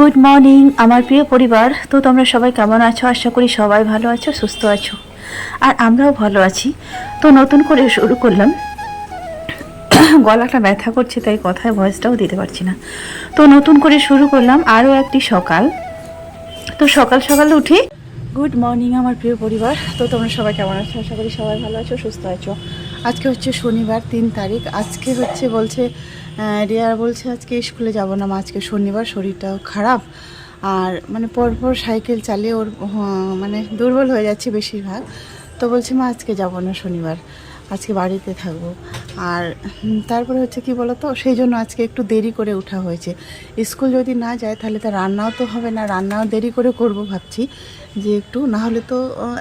Good morning আমার প্রিয় পরিবার। তো তোমরা সবাই কেমন আছো? আশা করি সবাই ভালো আছো, সুস্থ আছো। আর আমরাও ভালো আছি। তো নতুন করে শুরু করলাম। গলাটা ব্যথা করছে, তাই কথায় ভয়েসটাও দিতে পারছি না। তো নতুন করে শুরু করলাম আরও একটি সকাল। তো সকাল সকাল উঠে গুড মর্নিং আমার প্রিয় পরিবার। তো তোমরা সবাই কেমন আছো? আশা করি সবাই ভালো আছো, সুস্থ আছো। আজকে হচ্ছে শনিবার, তিন তারিখ। আজকে হচ্ছে বলছে রিয়ার রিয়া বলছে আজকে স্কুলে যাব না আজকে শনিবার শরীরটাও খারাপ। আর মানে পরপর সাইকেল চালিয়ে ওর মানে দুর্বল হয়ে যাচ্ছে বেশিরভাগ। তো বলছে মা, আজকে যাব না শনিবার। আজকে বাড়িতে থাকব। আর তারপরে হচ্ছে কি বলতো, সেই জন্য আজকে একটু দেরি করে ওঠা হয়েছে। স্কুল যদি না যায়, তাহলে তো রান্নাও তো হবে না, রান্নাও দেরি করে করব ভাবছি। যে একটু, না হলে তো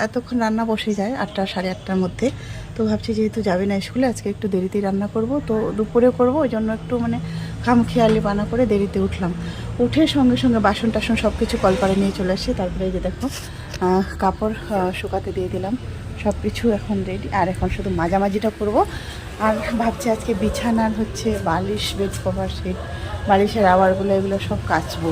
এতক্ষণ রান্না বসে যায়, আটটা, সাড়ে আটটার মধ্যে। তো ভাবছি যেহেতু যাবে না স্কুলে, আজকে একটু দেরিতেই রান্না করব। তো দুপুরে করব, ওই জন্য একটু মানে খামখেয়ালি বানা করে দেরিতে উঠলাম। উঠে সঙ্গে সঙ্গে বাসন টাসন সব কিছু কলপারে নিয়ে চলে আসছি তারপরে যে দেখো কাপড় শুকাতে দিয়ে দিলাম। সব কিছু এখন রেডি আর এখন শুধু মাঝামাঝিটা করব। আর ভাবছি আজকে বিছানার হচ্ছে বালিশ, বেড কভার সেট বালিশের আওয়ারগুলো, এগুলো সব কাচবো।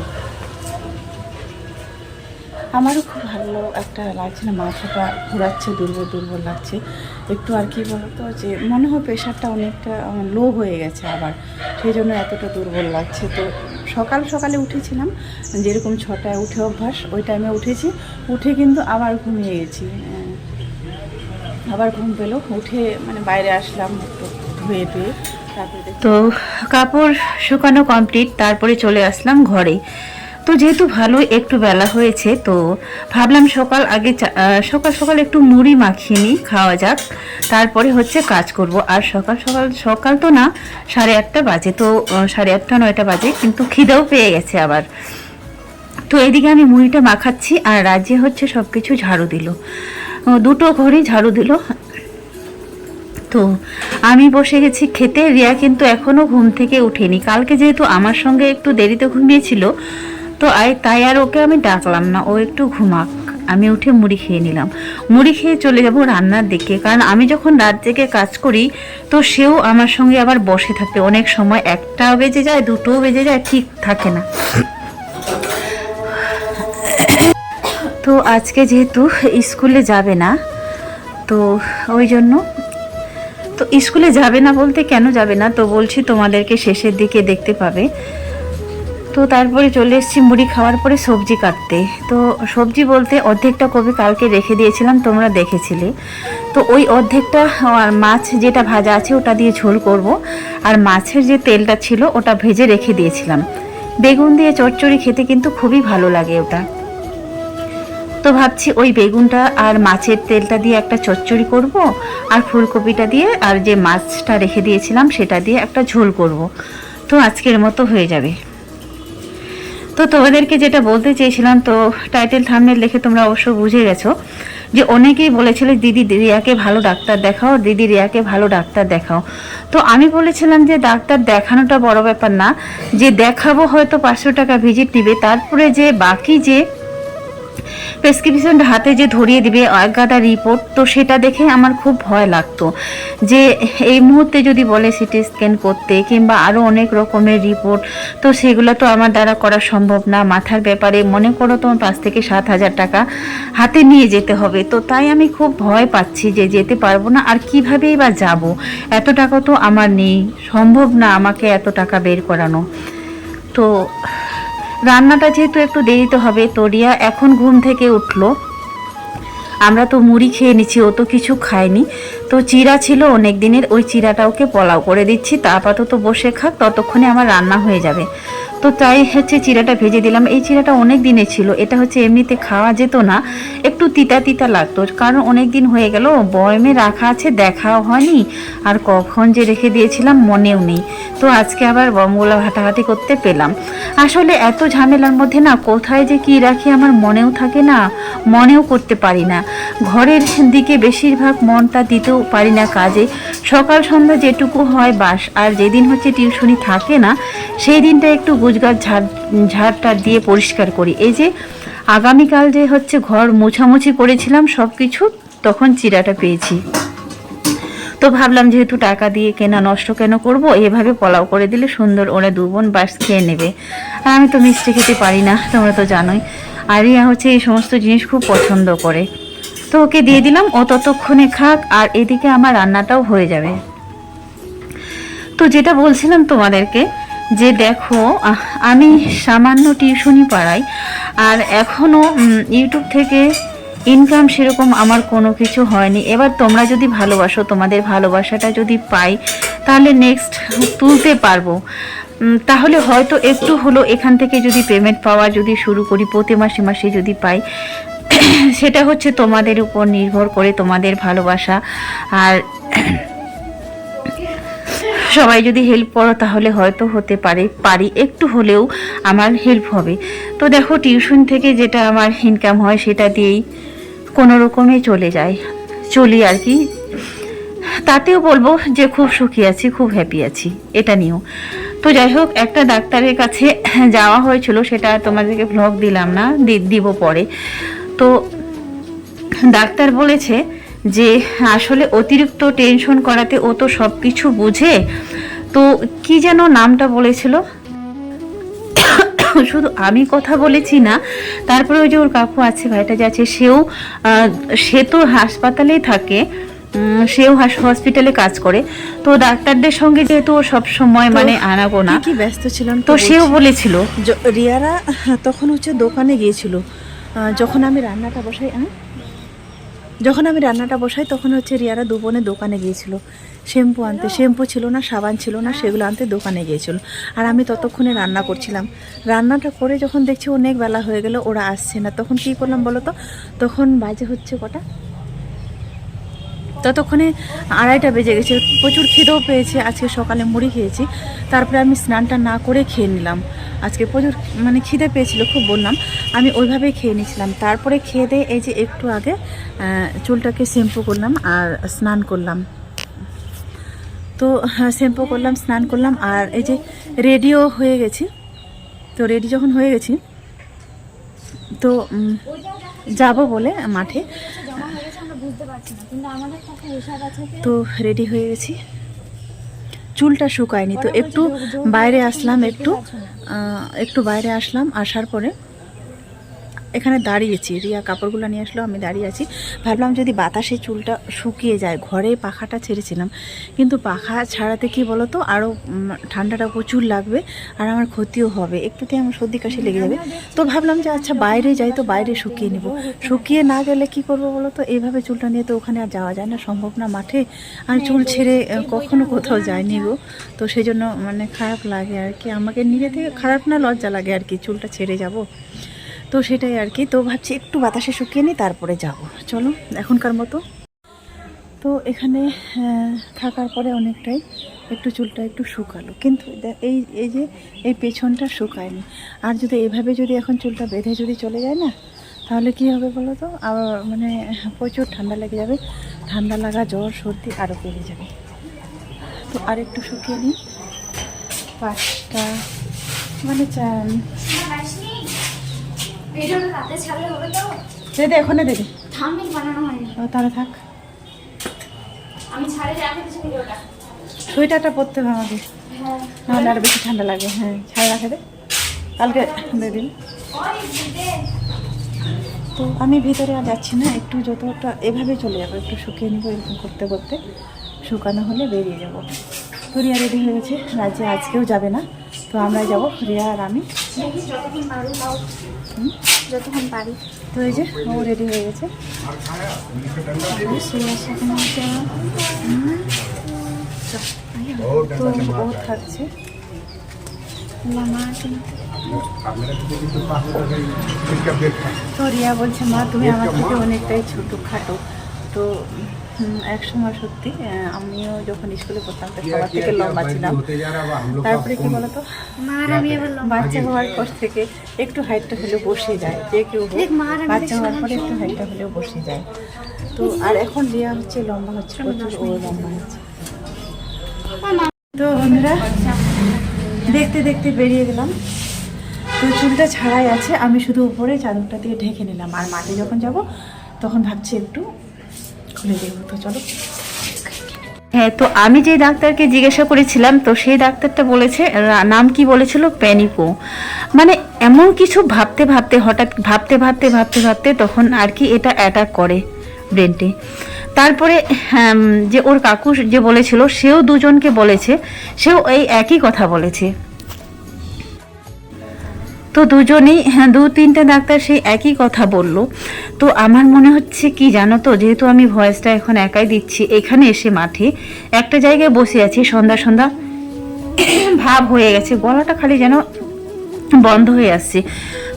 আমারও খুব ভালো একটা লাগছে না, মাথাটা ঘোরাচ্ছে, দুর্বল দুর্বল লাগছে। একটু আর কি বলতো যে, মনে হয় প্রেশারটা অনেকটা লো হয়ে গেছে আবার। সেই জন্য এতটা দুর্বল লাগছে। তো সকাল সকালে উঠেছিলাম, যেরকম ছটায় উঠে অভ্যাস, ওই টাইমে উঠেছি। উঠে কিন্তু আবার ঘুমিয়ে গেছি। আবার ঘুম পেল। উঠে মানে বাইরে আসলাম একটু ধুয়ে টুয়ে। তো কাপড় শুকানো কমপ্লিট তারপরে চলে আসলাম ঘরে। তো যেহেতু ভালো একটু বেলা হয়েছে, তো ভাবলাম সকাল আগে সকাল সকাল একটু মুড়ি মাখিয়ে নিই, খাওয়া যাক। তারপরে হচ্ছে কাজ করব। আর সকাল সকাল সকাল তো না, সাড়ে আটটা বাজে। তো সাড়ে আটটা, নয়টা বাজে, কিন্তু খিদেও পেয়ে গেছে আবার। তো এদিকে আমি মুড়িটা মাখাচ্ছি, আর রাজ্যে হচ্ছে সব কিছু ঝাড়ু দিল। দুটো ঘরে ঝাড়ু দিল। তো আমি বসে গেছি খেতে। রিয়া কিন্তু এখনও ঘুম থেকে উঠেনি। কালকে যেহেতু আমার সঙ্গে একটু দেরিতে ঘুমিয়েছিল তো আই, তাই আর ওকে আমি ডাকলাম না। ও একটু ঘুমাক। আমি উঠে মুড়ি খেয়ে নিলাম। মুড়ি খেয়ে চলে যাব রান্নার দিকে। কারণ আমি যখন রাত জেগে কাজ করি, তো সেও আমার সঙ্গে আবার বসে থাকে। অনেক সময় একটাও বেজে যায় দুটোও বেজে যায়, ঠিক থাকে না। তো আজকে যেহেতু স্কুলে যাবে না, তো ওই জন্য তো স্কুলে যাবে না বলতে কেন যাবে না? তো বলছি তোমাদেরকে শেষের দিকে দেখতে পাবে। তো তারপরে চলে এসেছি মুড়ি খাওয়ার পরে সবজি কাটতে। তো সবজি বলতে অর্ধেকটা কবি কালকে রেখে দিয়েছিলাম, তোমরা দেখেছিলে। তো ওই অর্ধেকটা, আর মাছ যেটা ভাজা আছে ওটা দিয়ে ঝোল করব। আর মাছের যে তেলটা ছিল ওটা ভেজে রেখে দিয়েছিলাম। বেগুন দিয়ে চচ্চড়ি খেতে কিন্তু খুবই ভালো লাগে ওটা। তো ভাবছি ওই বেগুনটা আর মাছের তেলটা দিয়ে একটা চচ্চড়ি করব, আর ফুলকপিটা দিয়ে, আর যে মাছটা রেখে দিয়েছিলাম সেটা দিয়ে একটা ঝোল করব। তো আজকের মতো হয়ে যাবে। তো তোমাদেরকে যেটা বলতে চেয়েছিলাম, তো টাইটেল থামনেল দেখে তোমরা অবশ্য বুঝে গেছো যে অনেকেই বলেছিল, দিদি, রিয়াকে ভালো ডাক্তার দেখাও, দিদি, রিয়াকে ভালো ডাক্তার দেখাও। তো আমি বলেছিলাম যে, ডাক্তার দেখানোটা বড় ব্যাপার না, যে দেখাবো হয়তো পাঁচশো টাকা ভিজিট নিবে, তারপরে যে বাকি যে প্রেসক্রিপশনটা হাতে যে ধরিয়ে দিবে এক গাদা রিপোর্ট তো সেটা দেখে আমার খুব ভয় লাগতো। যে এই মুহূর্তে যদি বলে সিটি স্ক্যান করতে কিংবা আরও অনেক রকমের রিপোর্ট তো সেগুলো তো আমার দ্বারা করা সম্ভব না। মাথার ব্যাপারে মনে করো তোমার পাঁচ থেকে সাত হাজার টাকা হাতে নিয়ে যেতে হবে। তো তাই আমি খুব ভয় পাচ্ছি যে যেতে পারব না, আর কিভাবেই বা যাব? এত টাকা তো আমার নেই। সম্ভব না আমাকে এত টাকা বের করানো। তো রান্নাটা যেহেতু একটু দেরিতে হবে, তো রিয়া এখন ঘুম থেকে উঠল। আমরা তো মুড়ি খেয়ে নিচ্ছি, ও তো কিছু খায়নি। তো চিরা ছিল অনেক দিনের, ওই চিরাটা ওকে পোলাও করে দিচ্ছি, তা আপাতত বসে খাক, ততক্ষণে আমার রান্না হয়ে যাবে। তো তাই হচ্ছে চিরাটা ভেজে দিলাম। এই চিরাটা অনেক দিনে ছিল। এটা হচ্ছে এমনিতে খাওয়া যেত না। একটু তিতা তিতা লাগতো। কারণ অনেক দিন হয়ে গেল, বয়মে রাখা আছে, দেখাও হয়নি। আর কখন যে রেখে দিয়েছিলাম, মনেও নেই। তো আজকে আবার বমগুলো হাঁটাহাঁটি করতে পেলাম। আসলে এত ঝামেলার মধ্যে না, কোথায় যে কি রাখি আমার মনেও থাকে না, মনেও করতে পারি না। ঘরের দিকে বেশিরভাগ মনটা দিতেও পারি না কাজে। সকাল সন্ধ্যা যেটুকু হয় বাস। আর যেদিন হচ্ছে টিউশনি থাকে না, সেই দিনটা একটু গুজগাছ ঝাড়, ঝাড়টা দিয়ে পরিষ্কার করি। এই যে আগামীকাল যে হচ্ছে ঘর মোছামুছি করেছিলাম সব কিছু তখন চিরাটা পেয়েছি। তো ভাবলাম যেহেতু টাকা দিয়ে কেনা নষ্ট কেন করব, এভাবে পোলাও করে দিলে সুন্দর ওরা দু বোন বাস খেয়ে নেবে। আর আমি তো মিষ্টি খেতে পারি না, তোমরা তো জানোই। আর রিয়া হচ্ছে এই সমস্ত জিনিস খুব পছন্দ করে। তো ওকে দিয়ে দিলাম, ও ততক্ষণে খাক, আর এদিকে আমার রান্নাটাও হয়ে যাবে। তো যেটা বলছিলাম তোমাদেরকে যে দেখো আমি সামান্য টিউশনি পড়াই, আর এখনও ইউটিউব থেকে ইনকাম সেরকম আমার কোনো কিছু হয়নি। এবার তোমরা যদি ভালোবাসো, তোমাদের ভালোবাসাটা যদি পাই, তাহলে নেক্সট তুলতে পারব। তাহলে হয়তো একটু হলো এখান থেকে যদি পেমেন্ট পাওয়া, যদি শুরু করি, প্রতি মাসে মাসে যদি পাই, সেটা হচ্ছে তোমাদের উপর নির্ভর করে তোমাদের ভালোবাসা। আর সবাই যদি হেল্প করো, তাহলে হয়তো হতে পারে, পারি। একটু হলেও আমার হেল্প হবে। তো দেখো টিউশন থেকে যেটা আমার ইনকাম হয়, সেটা দিয়েই কোনো রকমে চলে যায়, চলি আর কি। তাতেও বলব যে খুব সুখী আছি, খুব হ্যাপি আছি, এটা নিয়েও। তো যাই হোক, একটা ডাক্তারের কাছে যাওয়া হয়েছিল, সেটা তোমাদেরকে ভ্লগ দিলাম না দিব পরে। তো ডাক্তার বলেছে যে আসলে অতিরিক্ত টেনশন করাতে ও তো সব কিছু বুঝে তো কি যেন নামটা বলেছিল? শুধু আমি কথা বলেছি না তারপরে ওই যে ওর কাকু আছে ভাইটা যে আছে সেও সে তো হাসপাতালেই থাকে সেও হাস- হসপিটালে কাজ করে তো ডাক্তারদের সঙ্গে যেহেতু ও সব সময় মানে আনাগোনা কি কি ব্যস্ত ছিলাম তো সেও বলেছিল। রিয়ারা তখন হচ্ছে দোকানে গিয়েছিল যখন আমি রান্নাটা বসাই হ্যাঁ? যখন আমি রান্নাটা বসাই, তখন হচ্ছে রিয়ারা দু বোনে দোকানে গিয়েছিল। শ্যাম্পু আনতে। শ্যাম্পু ছিল না, সাবান ছিল না, সেগুলো আনতে দোকানে গিয়েছিল। আর আমি ততক্ষণে রান্না করছিলাম। রান্নাটা করে যখন দেখছি অনেক বেলা হয়ে গেল, ওরা আসছে না। তখন কি করলাম বলো তো? তখন বাজে হচ্ছে কটা? ততক্ষণে আড়াইটা বেজে গেছে, প্রচুর খিদেও পেয়েছে, আজকে সকালে মুড়ি খেয়েছি। তারপরে আমি স্নানটা না করে খেয়ে নিলাম। আজকে প্রচুর মানে খিদে পেয়েছিল, খুব বললাম। আমি ওইভাবেই খেয়ে নিয়েছিলাম। তারপরে খেয়ে দিয়ে এই যে একটু আগে চুলটাকে শ্যাম্পু করলাম আর স্নান করলাম। তো শ্যাম্পু করলাম, স্নান করলাম আর এই যে রেডিও হয়ে গেছি। তো রেডি যখন হয়ে গেছি, তো যাব বলে মাঠে। তো রেডি হয়ে গেছি। চুলটা শুকায়নি তো একটু বাইরে আসলাম একটু। একটু বাইরে আসলাম আসার পরে এখানে দাঁড়িয়েছি। রিয়া কাপড়গুলো নিয়ে আসলো, আমি দাঁড়িয়ে আছি। ভাবলাম যদি বাতাসে চুলটা শুকিয়ে যায়, ঘরে পাখাটা ছেড়েছিলাম। কিন্তু পাখা ছাড়াতে কি বলো তো আরও ঠান্ডাটা প্রচুর লাগবে আর আমার ক্ষতিও হবে। একটুতে আমার সর্দি কাশি লেগে যাবে। তো ভাবলাম যে আচ্ছা বাইরে যাই তো বাইরে শুকিয়ে নিব। শুকিয়ে না গেলে কি করব বলো তো এইভাবে চুলটা নিয়ে তো ওখানে আর যাওয়া যায় না, সম্ভব না মাঠে। আর চুল ছেড়ে কখনো কোথাও যায়নি গো। তো সেই জন্য মানে খারাপ লাগে আর কি। আমাকে নিজে থেকে খারাপ না, লজ্জা লাগে আর কি, চুলটা ছেড়ে যাব। তো সেটাই আর কি। তো ভাবছি একটু বাতাসে শুকিয়ে নিই, তারপরে যাব। চলো, এখনকার মতো। তো এখানে থাকার পরে অনেকটাই একটু চুলটা একটু শুকালো। কিন্তু এই এই যে, এই পেছনটা শুকায়নি। আর যদি এভাবে যদি এখন চুলটা বেঁধে যদি চলে যায় না, তাহলে কি হবে বলো তো? আবার মানে প্রচুর ঠান্ডা লেগে যাবে। ঠান্ডা লাগা জ্বর, সর্দি আরও বেড়ে যাবে। তো আর একটু শুকিয়ে নিই। পাঁচটা মানে ভিডিওটা রাতে ছাড়লে হবে তো? দে দে এখনে দে দে। থাম্বনেল বানানো হয়নি। ও, তাহলে থাক। আমি ছাড়ে রাখে দিয়েছি ভিডিওটা। সোয়েটারটা পরতে হবে আমাকে হ্যাঁ। নাহলে আরও বেশি ঠান্ডা লাগে। হ্যাঁ ছাড়া রাখে দে। কালকে দিয়ে দিন। তো আমি ভিতরে আর যাচ্ছি না। একটু যতটা এভাবে চলে যাব। একটু শুকিয়ে নিবো এরকম করতে করতে। শুকানো হলে বেরিয়ে যাব। তো রিয়া রেডি হয়ে গেছে। রাজ্যে আজকেও যাবে না। তো আমরা যাব রিয়া আর আমি। পারি তো এই যে রেডি হয়ে গেছে। তো তো রিয়া বলছে, মা, তুমি আমার থেকে অনেকটাই ছোটো খাটো তো এক সময় সত্যি আমিও যখন স্কুলে পড়তাম তো সবার থেকে লম্বা ছিলাম। তারপরে কি বলতো? বাচ্চা হওয়ার পর থেকে একটু হাইটটা হলেও বসে যায় যে কেউ বাচ্চা হওয়ার পরে একটু হাইটটা হলেও বসে যায়। তো আর এখন রিয়া হচ্ছে লম্বা হচ্ছে প্রচুর ও লম্বা হচ্ছে। তো বন্ধুরা দেখতে দেখতে বেরিয়ে গেলাম। তো চুলটা ছাড়াই আছে আমি শুধু উপরে চাদরটা দিয়ে ঢেকে নিলাম। আর মাঠে যখন যাব তখন ভাবছি একটু খুলে দেবো তো চলো। হ্যাঁ তো আমি যে ডাক্তারকে জিজ্ঞাসা করেছিলাম, তো সেই ডাক্তারটা বলেছে নাম কি বলেছিল? প্যানিকো মানে এমন কিছু ভাবতে ভাবতে, হঠাৎ ভাবতে ভাবতে ভাবতে ভাবতে তখন আর কি এটা অ্যাটাক করে ব্রেনটি তারপরে যে ওর কাকু যে বলেছিল, সেও দুজনকে বলেছে, সেও এই একই কথা বলেছে। তো দুজনেই হ্যাঁ দু তিনটে ডাক্তার সেই একই কথা বলল। তো আমার মনে হচ্ছে কি জানো তো, যেহেতু আমি ভয়েসটা এখন একাই দিচ্ছি, এখানে এসে মাঠে একটা জায়গায় বসে আছি, সন্ধ্যা সন্ধ্যা ভাব হয়ে গেছে, গলাটা খালি যেন বন্ধ হয়ে আসছে।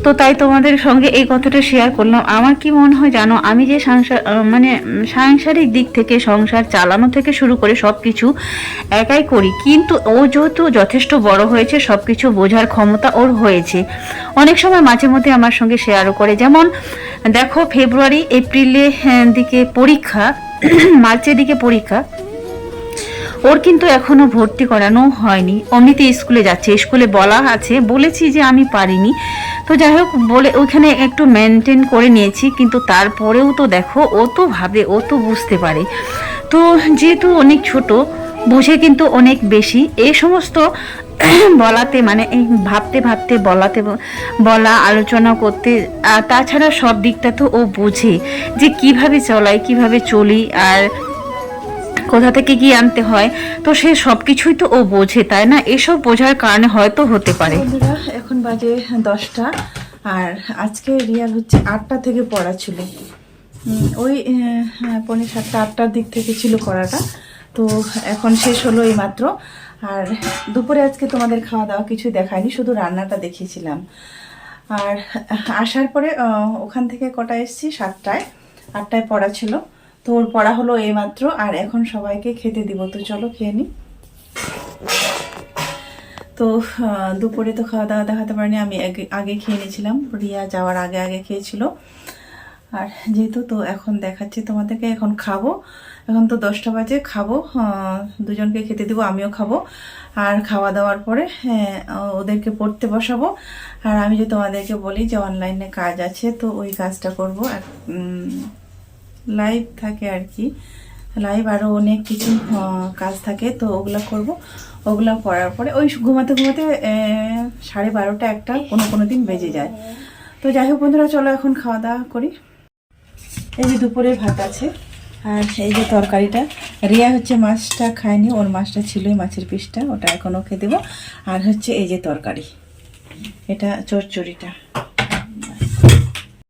তো তাই তোমাদের সঙ্গে এই কথাটা শেয়ার করলাম। আমার কি মনে হয় জানো আমি যে সংসার মানে সাংসারিক দিক থেকে সংসার চালানো থেকে শুরু করে সব কিছু একাই করি কিন্তু ও যেহেতু যথেষ্ট বড় হয়েছে সব কিছু বোঝার ক্ষমতা ওর হয়েছে। অনেক সময় মাঝে মধ্যে আমার সঙ্গে শেয়ারও করে। যেমন দেখো ফেব্রুয়ারি এপ্রিলে হ্যাঁ, দিকে পরীক্ষা মার্চের দিকে পরীক্ষা। ওর কিন্তু এখনও ভর্তি করানো হয়নি। অমনিতে স্কুলে যাচ্ছে। স্কুলে বলা আছে বলেছি যে আমি পারিনি। তো যাই হোক, বলে ওইখানে একটু মেনটেন করে নিয়েছি, কিন্তু তারপরেও তো দেখো, ও তো ভাবে, ও তো বুঝতে পারে। তো যেহেতু অনেক ছোট, বুঝে কিন্তু অনেক বেশি। এই সমস্ত বলাতে মানে এই ভাবতে ভাবতে বলাতে বলা, আলোচনা করতে তাছাড়া সব দিকটা তো ও বোঝে যে কীভাবে চলাই, কীভাবে চলি, আর কোথা থেকে গিয়ে আনতে হয়? তো সে সব কিছুই তো ও বোঝে তাই না? এসব বোঝার কারণে হয়তো হতে পারে। এখন বাজে দশটা আর আজকে রিয়ার হচ্ছে আটটা থেকে পড়া ছিল। ওই হ্যাঁ, সাতটা আটটার দিক থেকে ছিল পড়াটা। তো এখন শেষ হলো এই মাত্র আর দুপুরে আজকে তোমাদের খাওয়া দাওয়া কিছু দেখায়নি শুধু রান্নাটা দেখিয়েছিলাম। আর আসার পরে ওখান থেকে কটা এসেছি? সাতটায়। আটটায় পড়া ছিল। তো ওর পড়া হলো এই মাত্র আর এখন সবাইকে খেতে দিব। তো চলো খেয়ে নিই তো দুপুরে তো খাওয়া দাওয়া দেখাতে পারিনি আমি আগে খেয়ে নিয়েছিলাম। রিয়া যাওয়ার আগে আগে খেয়েছিল। আর যেহেতু তো এখন দেখাচ্ছি তোমাদেরকে এখন খাব। এখন তো দশটা বাজে খাব দুজনকে খেতে দিব আমিও খাব। আর খাওয়া দাওয়ার পরে হ্যাঁ, ওদেরকে পড়তে বসাবো। আর আমি যে তোমাদেরকে বলি যে অনলাইনে কাজ আছে তো ওই কাজটা করব। লাইভ থাকে আর কি। লাইভ আরও অনেক কিছু কাজ থাকে, তো ওগুলো করব। ওগুলো করার পরে ওই ঘুমাতে ঘুমাতে সাড়ে বারোটা একটা কোনো কোনো দিন বেজে যায়। তো যাই হোক বন্ধুরা, চলো এখন খাওয়া দাওয়া করি। এই যে দুপুরে ভাত আছে, আর এই যে তরকারিটা। রিয়া হচ্ছে মাছটা খায়নি, ওর মাছটা ছিলই মাছের পিসটা, ওটা এখন ওকে দেবো। আর হচ্ছে এই যে তরকারি, এটা চচ্চড়িটা।